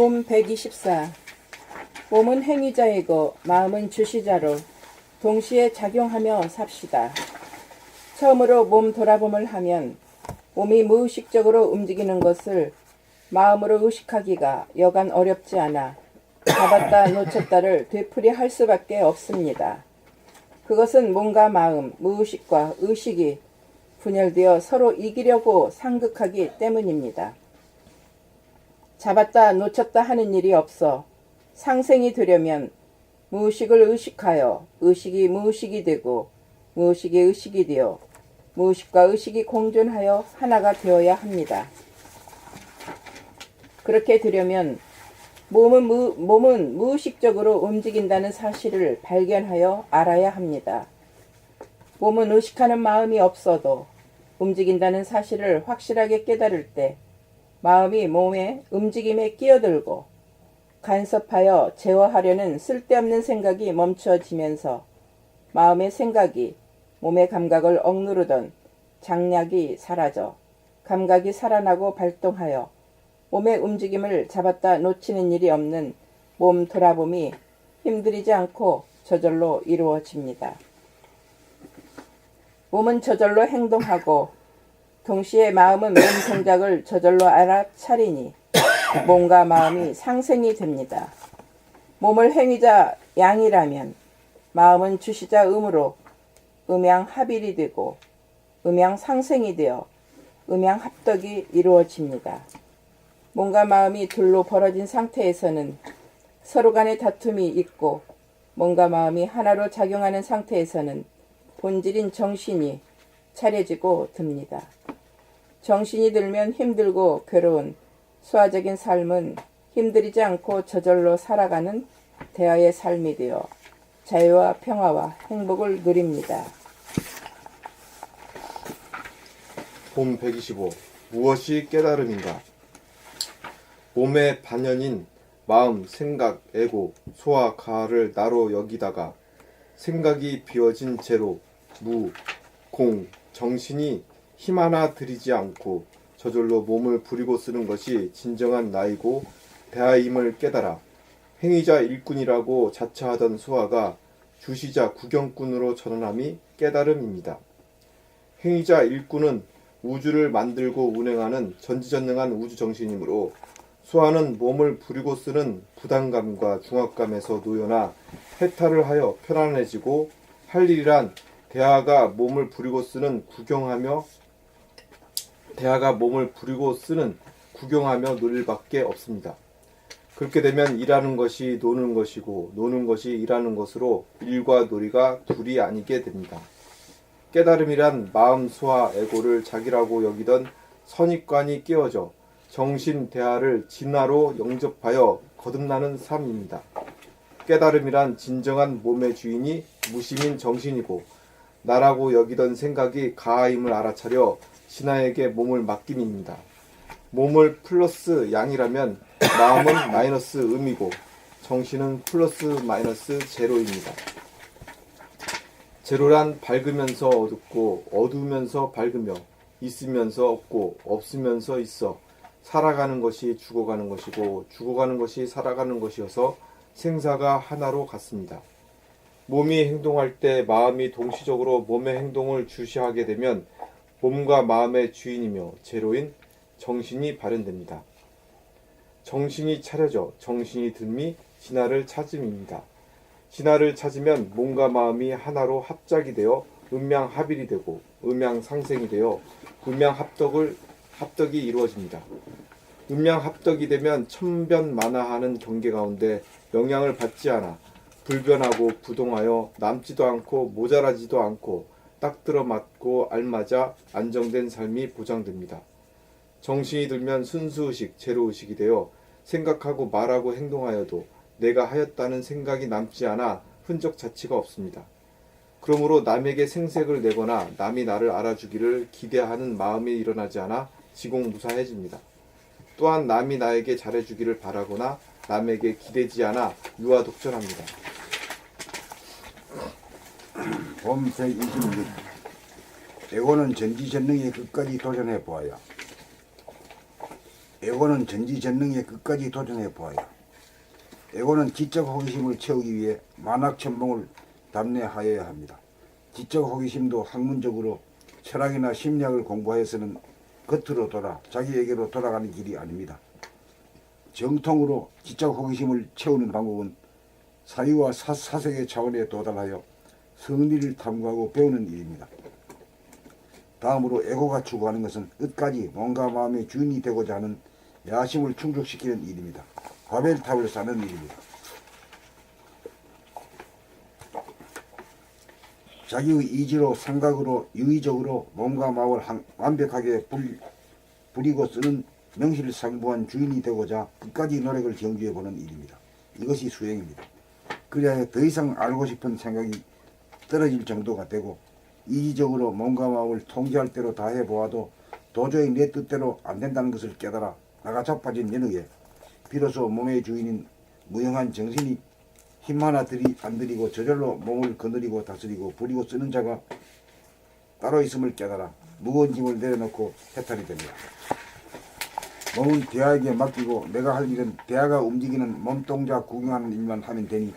봄 124. 몸은 행위자이고 마음은 주시자로 동시에 작용하며 삽시다. 처음으로 몸 돌아봄을 하면 몸이 무의식적으로 움직이는 것을 마음으로 의식하기가 여간 어렵지 않아 잡았다 놓쳤다를 되풀이 할 수밖에 없습니다. 그것은 몸과 마음, 무의식과 의식이 분열되어 서로 이기려고 상극하기 때문입니다. 잡았다 놓쳤다 하는 일이 없어 상생이 되려면 무의식을 의식하여 의식이 무의식이 되고 무의식이 의식이 되어 무의식과 의식이 공존하여 하나가 되어야 합니다. 그렇게 되려면 몸은, 무, 몸은 무의식적으로 움직인다는 사실을 발견하여 알아야 합니다. 몸은 의식하는 마음이 없어도 움직인다는 사실을 확실하게 깨달을 때 마음이 몸의 움직임에 끼어들고 간섭하여 제어하려는 쓸데없는 생각이 멈춰지면서 마음의 생각이 몸의 감각을 억누르던 장약이 사라져 감각이 살아나고 발동하여 몸의 움직임을 잡았다 놓치는 일이 없는 몸 돌아봄이 힘들이지 않고 저절로 이루어집니다. 몸은 저절로 행동하고 동시에 마음은 몸 동작을 저절로 알아차리니 몸과 마음이 상생이 됩니다. 몸을 행위자 양이라면 마음은 주시자 음으로 음양 합일이 되고 음양 상생이 되어 음양 합덕이 이루어집니다. 몸과 마음이 둘로 벌어진 상태에서는 서로 간의 다툼이 있고 몸과 마음이 하나로 작용하는 상태에서는 본질인 정신이 차려지고 듭니다. 정신이 들면 힘들고 괴로운 수화적인 삶은 힘들이지 않고 저절로 살아가는 대화의 삶이 되어 자유와 평화와 행복을 누립니다. 봄 125. 무엇이 깨달음인가? 몸의 반연인 마음, 생각, 에고, 소와 가를 나로 여기다가 생각이 비워진 제로, 무, 공, 정신이 힘 하나 들이지 않고 저절로 몸을 부리고 쓰는 것이 진정한 나이고 대하임을 깨달아 행위자 일꾼이라고 자처하던 수화가 주시자 구경꾼으로 전환함이 깨달음입니다. 행위자 일꾼은 우주를 만들고 운행하는 전지전능한 우주 정신이므로 수화는 몸을 부리고 쓰는 부담감과 중압감에서 놓여나 해탈을 하여 편안해지고 할 일이란 대하가 몸을 부리고 쓰는 구경하며 대하가 몸을 부리고 쓰는 구경하며 놀 일밖에 없습니다. 그렇게 되면 일하는 것이 노는 것이고 노는 것이 일하는 것으로 일과 놀이가 둘이 아니게 됩니다. 깨달음이란 마음 소화 에고를 자기라고 여기던 선입관이 깨어져 정신 대하를 진화로 영접하여 거듭나는 삶입니다. 깨달음이란 진정한 몸의 주인이 무심인 정신이고 나라고 여기던 생각이 가하임을 알아차려 진화에게 몸을 맡김입니다. 몸을 플러스 양이라면 마음은 마이너스 음이고 정신은 플러스 마이너스 제로입니다. 제로란 밝으면서 어둡고 어두우면서 밝으며 있으면서 없고 없으면서 있어 살아가는 것이 죽어가는 것이고 죽어가는 것이 살아가는 것이어서 생사가 하나로 같습니다. 몸이 행동할 때 마음이 동시적으로 몸의 행동을 주시하게 되면 몸과 마음의 주인이며 제로인 정신이 발현됩니다. 정신이 차려져 정신이 듦이 진화를 찾음입니다. 진화를 찾으면 몸과 마음이 하나로 합작이 되어 음양 합일이 되고 음양 상생이 되어 음양 합덕을 합덕이 이루어집니다. 음양 합덕이 되면 천변 만화하는 경계 가운데 영향을 받지 않아 불변하고 부동하여 남지도 않고 모자라지도 않고 딱 들어맞고 알맞아 안정된 삶이 보장됩니다. 정신이 들면 순수의식, 제로의식이 되어 생각하고 말하고 행동하여도 내가 하였다는 생각이 남지 않아 흔적 자체가 없습니다. 그러므로 남에게 생색을 내거나 남이 나를 알아주기를 기대하는 마음이 일어나지 않아 지공무사해집니다. 또한 남이 나에게 잘해주기를 바라거나 남에게 기대지 않아 유아독전합니다. 봄새 26. 에고는 전지전능에 끝까지 도전해 보아야 에고는 전지전능에 끝까지 도전해 보아야. 에고는 지적 호기심을 채우기 위해 만학천봉을 담내하여야 합니다. 지적 호기심도 학문적으로 철학이나 심리학을 공부하여서는 겉으로 돌아 자기에게로 돌아가는 길이 아닙니다. 정통으로 지적 호기심을 채우는 방법은 사유와 사, 사색의 차원에 도달하여 성리를 탐구하고 배우는 일입니다. 다음으로 에고가 추구하는 것은 끝까지 몸과 마음의 주인이 되고자 하는 야심을 충족시키는 일입니다. 바벨탑을 쌓는 일입니다. 자기의 이지로 생각으로 유의적으로 몸과 마음을 한- 완벽하게 불, 부리고 쓰는 명실상부한 주인이 되고자 끝까지 노력을 경주해 보는 일입니다. 이것이 수행입니다. 그래야 더 이상 알고 싶은 생각이 떨어질 정도가 되고 이기적으로 몸과 마음을 통제할 대로 다 해보아도 도저히 내 뜻대로 안 된다는 것을 깨달아 나가 자빠진 연흑에 비로소 몸의 주인인 무형한 정신이 힘 하나 들이 안 들이고 저절로 몸을 거느리고 다스리고 부리고 쓰는 자가 따로 있음을 깨달아 무거운 짐을 내려놓고 해탈이 됩니다. 몸은 대하에게 맡기고 내가 할 일은 대하가 움직이는 몸동작 구경하는 일만 하면 되니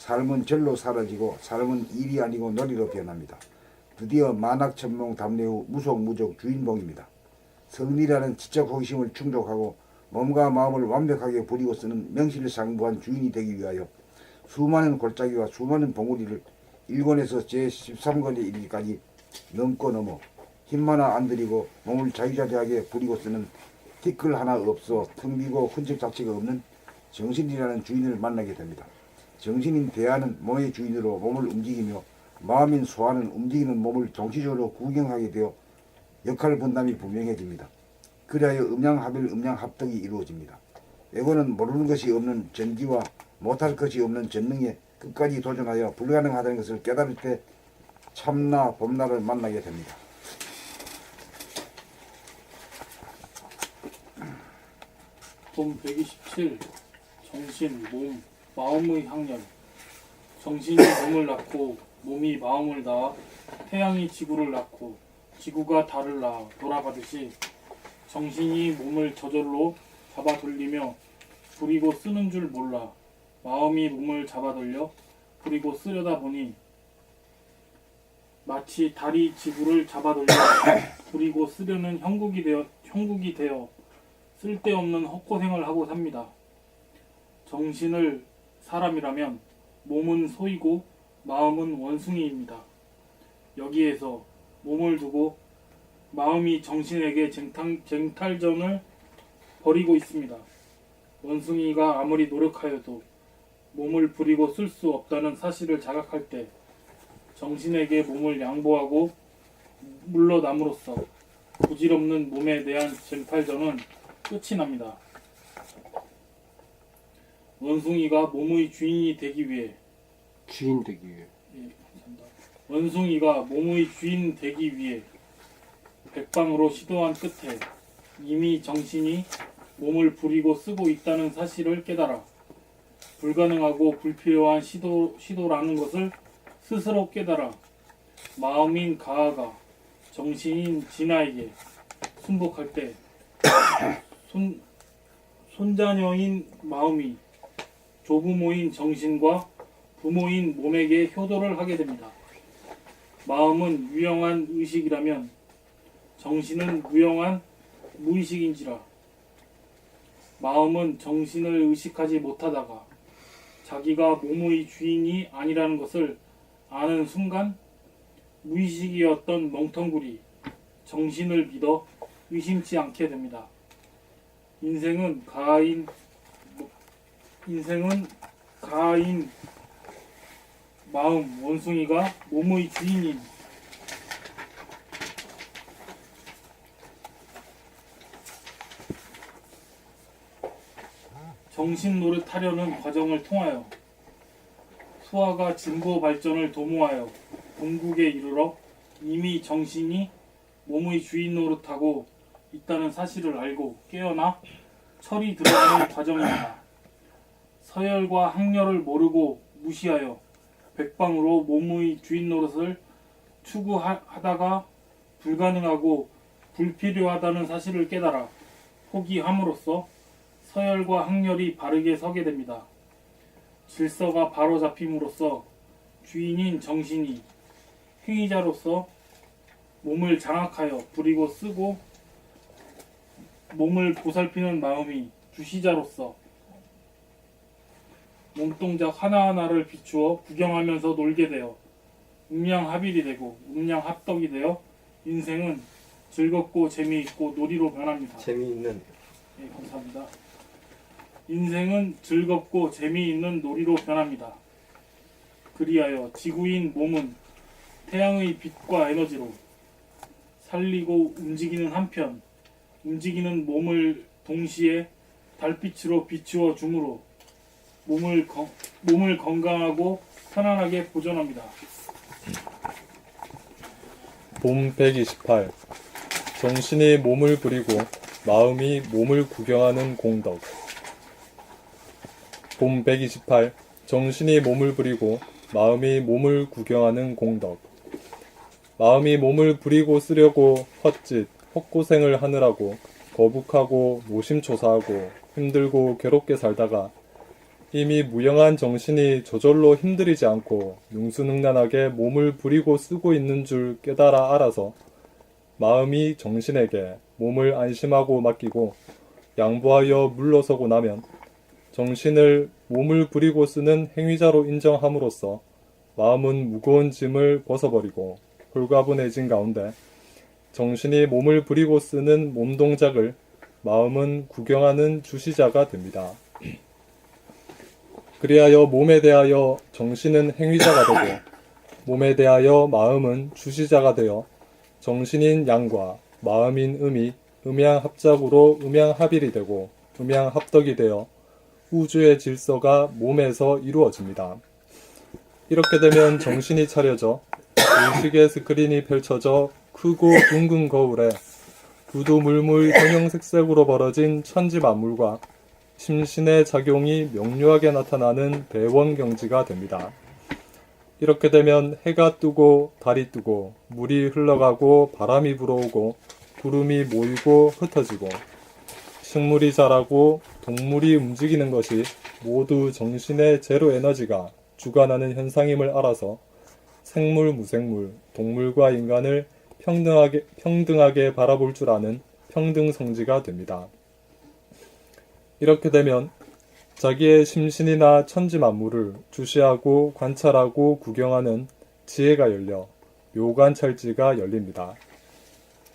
삶은 절로 사라지고 삶은 일이 아니고 놀이로 변합니다. 드디어 만학천몽 담례 후 무속무적 주인공입니다. 성리라는 지적 호기심을 충족하고 몸과 마음을 완벽하게 부리고 쓰는 명실상부한 주인이 되기 위하여 수많은 골짜기와 수많은 봉우리를 1권에서 제13권에 이르기까지 넘고 넘어 힘 하나 안 들이고 몸을 자유자재하게 부리고 쓰는 티끌 하나 없어 텅 비고 흔적 자체가 없는 정신이라는 주인을 만나게 됩니다. 정신인 대하는 몸의 주인으로 몸을 움직이며 마음인 소하는 움직이는 몸을 동시적으로 구경하게 되어 역할 분담이 분명해집니다. 그리하여 음양합일 음양합덕이 이루어집니다. 에고는 모르는 것이 없는 전기와 못할 것이 없는 전능에 끝까지 도전하여 불가능하다는 것을 깨달을 때 참나 봄나를 만나게 됩니다. 돈127 정신, 몸, 마음의 학렬 정신이 몸을 낳고 몸이 마음을 낳아 태양이 지구를 낳고 지구가 달을 낳아 돌아가듯이 정신이 몸을 저절로 잡아 돌리며 부리고 쓰는 줄 몰라 마음이 몸을 잡아 돌려 부리고 쓰려다 보니 마치 달이 지구를 잡아 돌려 부리고 쓰려는 형국이 되어 형국이 되어 쓸데없는 헛고생을 하고 삽니다. 정신을 사람이라면 몸은 소이고 마음은 원숭이입니다. 여기에서 몸을 두고 마음이 정신에게 쟁탈, 쟁탈전을 벌이고 있습니다. 원숭이가 아무리 노력하여도 몸을 부리고 쓸 수 없다는 사실을 자각할 때 정신에게 몸을 양보하고 물러남으로써 부질없는 몸에 대한 쟁탈전은 끝이 납니다. 원숭이가 몸의 주인이 되기 위해 주인 되기 위해 예, 감사합니다. 원숭이가 몸의 주인 되기 위해 백방으로 시도한 끝에 이미 정신이 몸을 부리고 쓰고 있다는 사실을 깨달아 불가능하고 불필요한 시도, 시도라는 것을 스스로 깨달아 마음인 가아가 정신인 진아에게 순복할 때 손, 손자녀인 마음이 조부모인 정신과 부모인 몸에게 효도를 하게 됩니다. 마음은 유영한 의식이라면 정신은 무영한 무의식인지라 마음은 정신을 의식하지 못하다가 자기가 몸의 주인이 아니라는 것을 아는 순간 무의식이었던 멍텅구리 정신을 믿어 의심치 않게 됩니다. 인생은 가인 인생은 가인 마음 원숭이가 몸의 주인인 정신 노릇하려는 과정을 통하여 수화가 진보 발전을 도모하여 궁극에 이르러 이미 정신이 몸의 주인 노릇하고 있다는 사실을 알고 깨어나 철이 들어가는 과정입니다. 서열과 학렬을 모르고 무시하여 백방으로 몸의 주인 노릇을 추구하다가 불가능하고 불필요하다는 사실을 깨달아 포기함으로써 서열과 항렬이 바르게 서게 됩니다. 질서가 바로 잡힘으로써 주인인 정신이 행위자로서 몸을 장악하여 부리고 쓰고 몸을 보살피는 마음이 주시자로서 몸동작 하나하나를 비추어 구경하면서 놀게 되어 음양합일이 되고 음양합덕이 되어 인생은 즐겁고 재미있고 놀이로 변합니다. 재미있는 예, 감사합니다. 인생은 즐겁고 재미있는 놀이로 변합니다. 그리하여 지구인 몸은 태양의 빛과 에너지로 살리고 움직이는 한편 움직이는 몸을 동시에 달빛으로 비추어 주므로 몸을, 건- 몸을 건강하고 편안하게 보존합니다. 봄 128 정신이 몸을 부리고 마음이 몸을 구경하는 공덕. 봄 128 정신이 몸을 부리고 마음이 몸을 구경하는 공덕. 마음이 몸을 부리고 쓰려고 헛짓, 헛고생을 하느라고 거북하고 노심초사하고 힘들고 괴롭게 살다가 이미 무영한 정신이 저절로 힘들이지 않고 능수능란하게 몸을 부리고 쓰고 있는 줄 깨달아 알아서 마음이 정신에게 몸을 안심하고 맡기고 양보하여 물러서고 나면 정신을 몸을 부리고 쓰는 행위자로 인정함으로써 마음은 무거운 짐을 벗어버리고 홀가분해진 가운데 정신이 몸을 부리고 쓰는 몸 동작을 마음은 구경하는 주시자가 됩니다. 그리하여 몸에 대하여 정신은 행위자가 되고 몸에 대하여 마음은 주시자가 되어 정신인 양과 마음인 음이 음양합작으로 음양합일이 되고 음양합덕이 되어 우주의 질서가 몸에서 이루어집니다. 이렇게 되면 정신이 차려져 의식의 스크린이 펼쳐져 크고 둥근 거울에 두두물물 형형색색으로 벌어진 천지 만물과 심신의 작용이 명료하게 나타나는 대원경지가 됩니다. 이렇게 되면 해가 뜨고 달이 뜨고 물이 흘러가고 바람이 불어오고 구름이 모이고 흩어지고 식물이 자라고 동물이 움직이는 것이 모두 정신의 제로 에너지가 주관하는 현상임을 알아서 생물, 무생물, 동물과 인간을 평등하게, 평등하게 바라볼 줄 아는 평등 성지가 됩니다. 이렇게 되면 자기의 심신이나 천지 만물을 주시하고 관찰하고 구경하는 지혜가 열려 묘관찰지가 열립니다.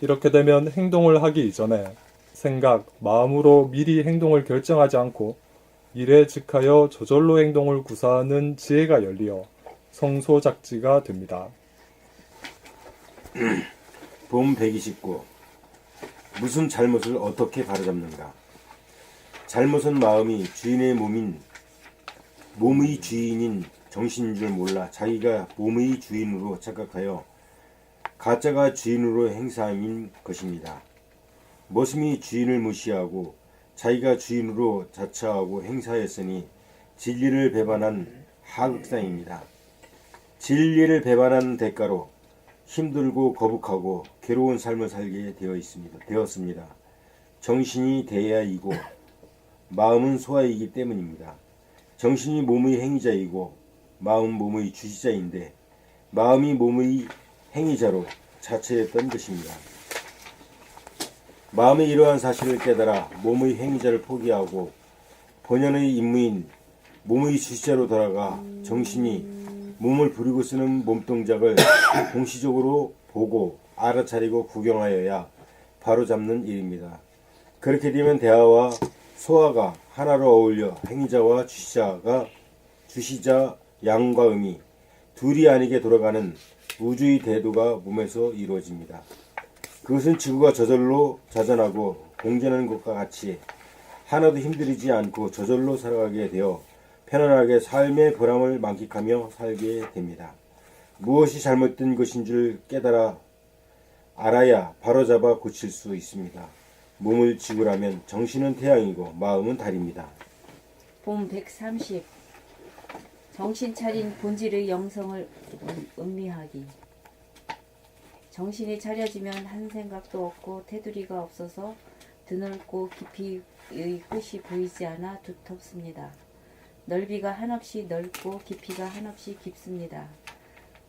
이렇게 되면 행동을 하기 이전에 생각, 마음으로 미리 행동을 결정하지 않고 이래 즉하여 저절로 행동을 구사하는 지혜가 열리어 성소작지가 됩니다. 봄 129. 무슨 잘못을 어떻게 바로잡는가? 잘못은 마음이 주인의 몸인 몸의 주인인 정신인 줄 몰라 자기가 몸의 주인으로 착각하여 가짜가 주인으로 행사함인 것입니다. 모심이 주인을 무시하고 자기가 주인으로 자처하고 행사했으니 진리를 배반한 하극상입니다. 진리를 배반한 대가로 힘들고 거북하고 괴로운 삶을 살게 되어 있습니다. 되었습니다. 정신이 대야 이고 마음은 소아이기 때문입니다. 정신이 몸의 행위자이고 마음 몸의 주시자인데 마음이 몸의 행위자로 자처했던 것입니다. 마음의 이러한 사실을 깨달아 몸의 행위자를 포기하고 본연의 임무인 몸의 주시자로 돌아가 정신이 몸을 부리고 쓰는 몸동작을 공시적으로 보고 알아차리고 구경하여야 바로 잡는 일입니다. 그렇게 되면 대화와 소화가 하나로 어울려 행위자와 주시자가 주시자 양과 음이 둘이 아니게 돌아가는 우주의 대도가 몸에서 이루어집니다. 그것은 지구가 저절로 자전하고 공전하는 것과 같이 하나도 힘들이지 않고 저절로 살아가게 되어 편안하게 삶의 보람을 만끽하며 살게 됩니다. 무엇이 잘못된 것인 줄 깨달아 알아야 바로잡아 고칠 수 있습니다. 몸을 지구라면 정신은 태양이고 마음은 달입니다. 봄 130. 정신 차린 본질의 영성을 음- 음미하기. 정신이 차려지면 한 생각도 없고 테두리가 없어서 드넓고 깊이의 끝이 보이지 않아 두텁습니다. 넓이가 한없이 넓고 깊이가 한없이 깊습니다.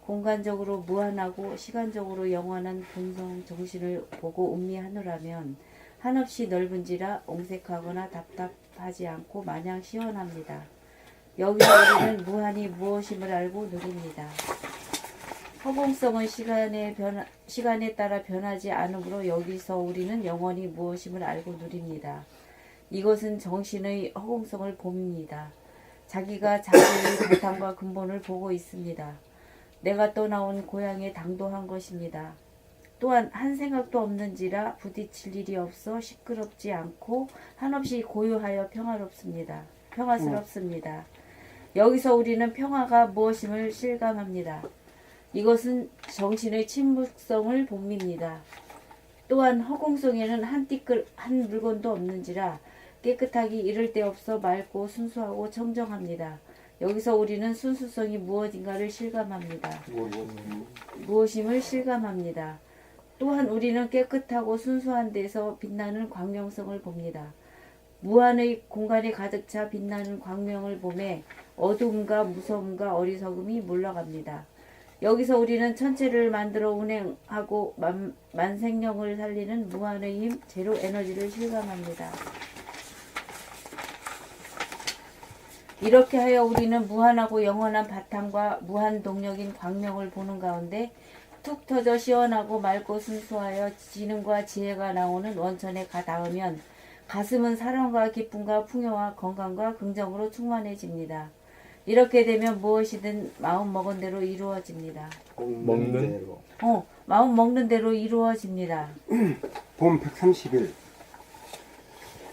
공간적으로 무한하고 시간적으로 영원한 본성 정신을 보고 음미하노라면 한없이 넓은지라 옹색하거나 답답하지 않고 마냥 시원합니다. 여기서 우리는 무한히 무엇임을 알고 누립니다. 허공성은 시간에 변화, 시간에 따라 변하지 않으므로 여기서 우리는 영원히 무엇임을 알고 누립니다. 이것은 정신의 허공성을 봅니다. 자기가 자기의 바탕과 근본을 보고 있습니다. 내가 떠나온 고향에 당도한 것입니다. 또한 한 생각도 없는지라 부딪힐 일이 없어 시끄럽지 않고 한없이 고요하여 평화롭습니다. 평화스럽습니다. 여기서 우리는 평화가 무엇임을 실감합니다. 이것은 정신의 침묵성을 봅니다. 또한 허공성에는 한 띠끌 한 물건도 없는지라 깨끗하기 이를 데 없어 맑고 순수하고 청정합니다. 여기서 우리는 순수성이 무엇인가를 실감합니다. 무엇임을 실감합니다. 또한 우리는 깨끗하고 순수한 데서 빛나는 광명성을 봅니다. 무한의 공간에 가득 차 빛나는 광명을 보매 어둠과 무서움과 어리석음이 물러갑니다. 여기서 우리는 천체를 만들어 운행하고 만, 만생령을 살리는 무한의 힘, 제로 에너지를 실감합니다. 이렇게 하여 우리는 무한하고 영원한 바탕과 무한 동력인 광명을 보는 가운데 툭 터져 시원하고 맑고 순수하여 지능과 지혜가 나오는 원천에 가 닿으면 가슴은 사랑과 기쁨과 풍요와 건강과 긍정으로 충만해집니다. 이렇게 되면 무엇이든 마음 먹은 대로 이루어집니다. 먹는 대로. 어, 마음 먹는 대로 이루어집니다. 봄 131.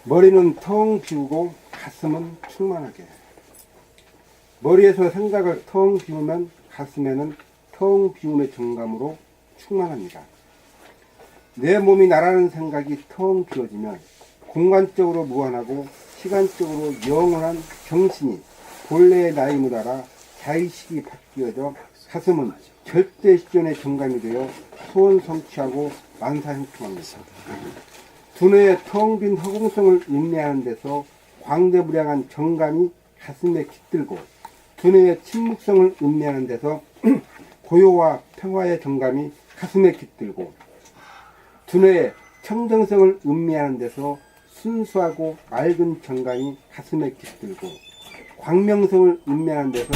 머리는 텅 비우고 가슴은 충만하게. 머리에서 생각을 텅 비우면 가슴에는 텅 비움의 정감으로 충만합니다. 내 몸이 나라는 생각이 텅 비워지면 공간적으로 무한하고 시간적으로 영원한 정신이 본래의 나임을 알아 자의식이 바뀌어져 가슴은 절대 시전의 정감이 되어 소원 성취하고 만사형통합니다. 두뇌의 텅 빈 허공성을 인내하는 데서 광대무량한 정감이 가슴에 깃들고 두뇌의 침묵성을 음미하는 데서 고요와 평화의 정감이 가슴에 깃들고 두뇌의 청정성을 음미하는 데서 순수하고 맑은 정감이 가슴에 깃들고 광명성을 음미하는 데서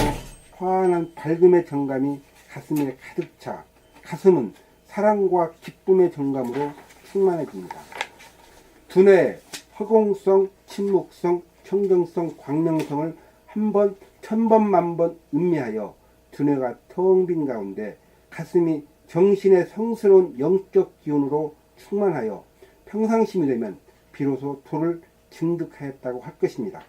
환한 밝음의 정감이 가슴에 가득 차 가슴은 사랑과 기쁨의 정감으로 충만해집니다. 두뇌의 허공성, 침묵성, 청정성, 광명성을 한 번, 천 번, 만 번 음미하여 두뇌가 텅 빈 가운데 가슴이 정신의 성스러운 영적 기운으로 충만하여 평상심이 되면 비로소 도를 증득하였다고 할 것입니다.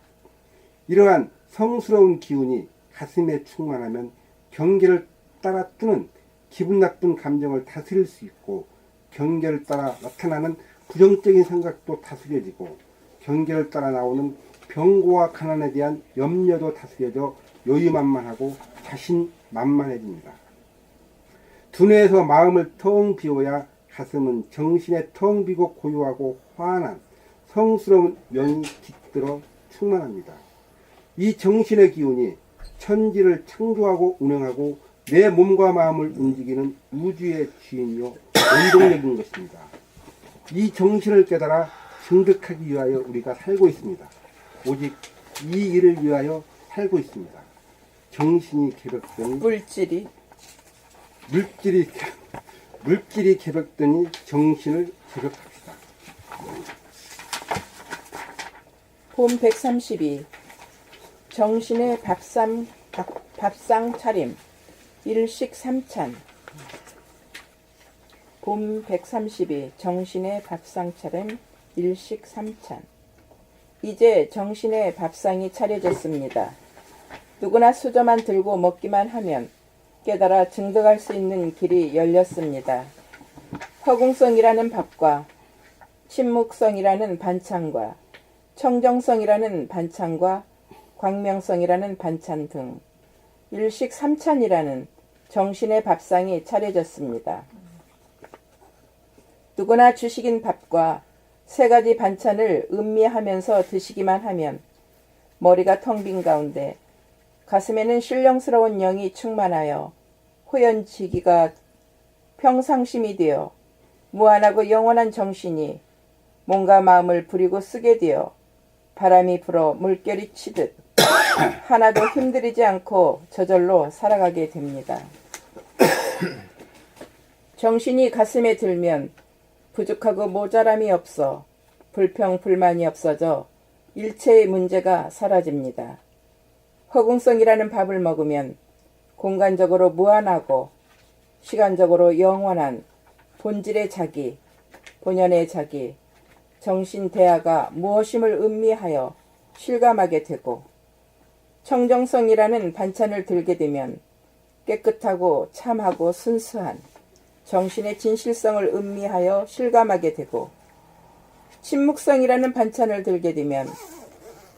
이러한 성스러운 기운이 가슴에 충만하면 경계를 따라 뜨는 기분 나쁜 감정을 다스릴 수 있고 경계를 따라 나타나는 부정적인 생각도 다스려지고 경계를 따라 나오는 병고와 가난에 대한 염려도 다스려져 여유만만하고 자신 만만해집니다. 두뇌에서 마음을 텅 비워야 가슴은 정신에 텅 비고 고요하고 환한 성스러운 영이 깃들어 충만합니다. 이 정신의 기운이 천지를 창조하고 운영하고 내 몸과 마음을 움직이는 우주의 주인이요 원동력인 것입니다. 이 정신을 깨달아 증득하기 위하여 우리가 살고 있습니다. 오직 이 일을 위하여 살고 있습니다. 정신이 개벽되니 물질이 물질이 개- 물질이 개벽되니 정신을 개벽합시다. 봄 132. 정신의 밥상, 밥, 밥상 차림. 일식 삼찬. 봄 132. 정신의 밥상 차림. 일식 삼찬. 이제 정신의 밥상이 차려졌습니다. 누구나 수저만 들고 먹기만 하면 깨달아 증득할 수 있는 길이 열렸습니다. 허공성이라는 밥과 침묵성이라는 반찬과 청정성이라는 반찬과 광명성이라는 반찬 등 일식 삼찬이라는 정신의 밥상이 차려졌습니다. 누구나 주식인 밥과 세 가지 반찬을 음미하면서 드시기만 하면 머리가 텅 빈 가운데 가슴에는 신령스러운 영이 충만하여 호연지기가 평상심이 되어 무한하고 영원한 정신이 몸과 마음을 부리고 쓰게 되어 바람이 불어 물결이 치듯 하나도 힘들이지 않고 저절로 살아가게 됩니다. 정신이 가슴에 들면 부족하고 모자람이 없어 불평 불만이 없어져 일체의 문제가 사라집니다. 허공성이라는 밥을 먹으면 공간적으로 무한하고 시간적으로 영원한 본질의 자기, 본연의 자기, 정신 대화가 무엇임을 음미하여 실감하게 되고 청정성이라는 반찬을 들게 되면 깨끗하고 참하고 순수한 정신의 진실성을 음미하여 실감하게 되고 침묵성이라는 반찬을 들게 되면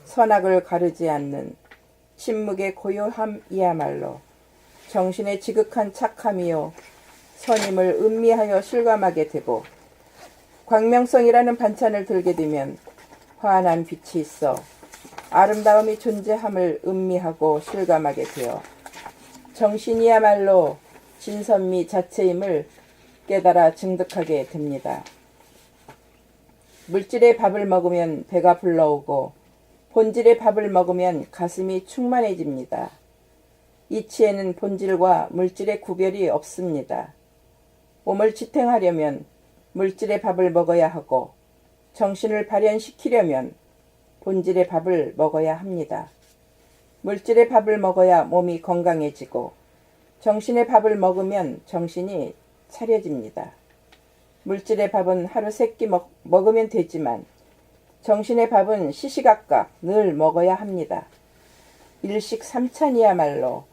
선악을 가르지 않는 침묵의 고요함이야말로 정신의 지극한 착함이요 선임을 음미하여 실감하게 되고 광명성이라는 반찬을 들게 되면 환한 빛이 있어 아름다움이 존재함을 음미하고 실감하게 되어 정신이야말로 진선미 자체임을 깨달아 증득하게 됩니다. 물질의 밥을 먹으면 배가 불러오고 본질의 밥을 먹으면 가슴이 충만해집니다. 이치에는 본질과 물질의 구별이 없습니다. 몸을 지탱하려면 물질의 밥을 먹어야 하고 정신을 발현시키려면 본질의 밥을 먹어야 합니다. 물질의 밥을 먹어야 몸이 건강해지고 정신의 밥을 먹으면 정신이 차려집니다. 물질의 밥은 하루 세끼 먹으면 되지만 정신의 밥은 시시각각 늘 먹어야 합니다. 일식 삼찬이야말로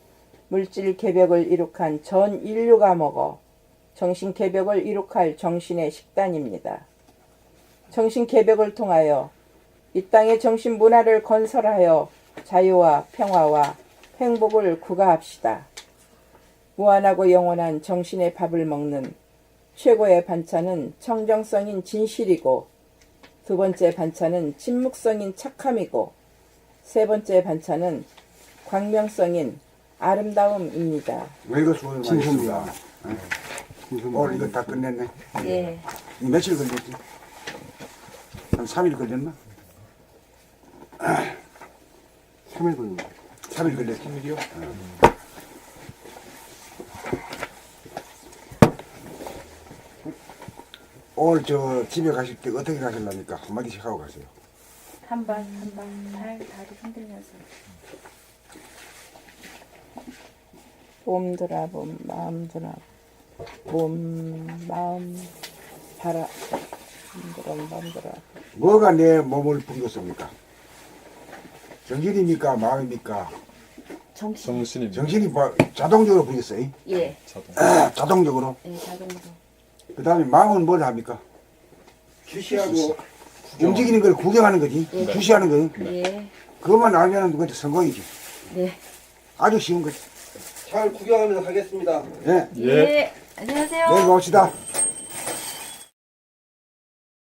물질 개벽을 이룩한 전 인류가 먹어 정신 개벽을 이룩할 정신의 식단입니다. 정신 개벽을 통하여 이 땅의 정신 문화를 건설하여 자유와 평화와 행복을 구가합시다. 무한하고 영원한 정신의 밥을 먹는 최고의 반찬은 청정성인 진실이고 두 번째 반찬은 침묵성인 착함이고 세 번째 반찬은 광명성인 아름다움입니다. 왜 이거 많이 진심이야. 했습니다. 무슨 오늘 이거 다 끝냈네. 예. 이 며칠 걸렸지? 한 3일 걸렸나? 3일 걸린 3일 걸렸지. 3일이요? 오늘 저 집에 가실 때 어떻게 가실랍니까? 한마디씩 하고 가세요. 한 번, 한 번, 발, 다리 흔들면서. 봄들아 봄 마음들아 봄 마음 바라 봄들아 마음들아 뭐가 내 몸을 붕겼습니까? 정신입니까? 마음입니까? 정신. 정신입니다. 정신이 뭐 자동적으로 붕겼어요. 예. 자동. 자동적으로. 예, 자동으로. 그 다음에 마음은 뭘 합니까? 주시하고 움직이는 걸 구경하는 거지. 네. 주시하는 거예요. 예. 그것만 알면 그것도 성공이지. 네. 아주 쉬운 거지. 잘 구경하면서 가겠습니다. 네. 예. 예. 안녕하세요. 내일 봅시다.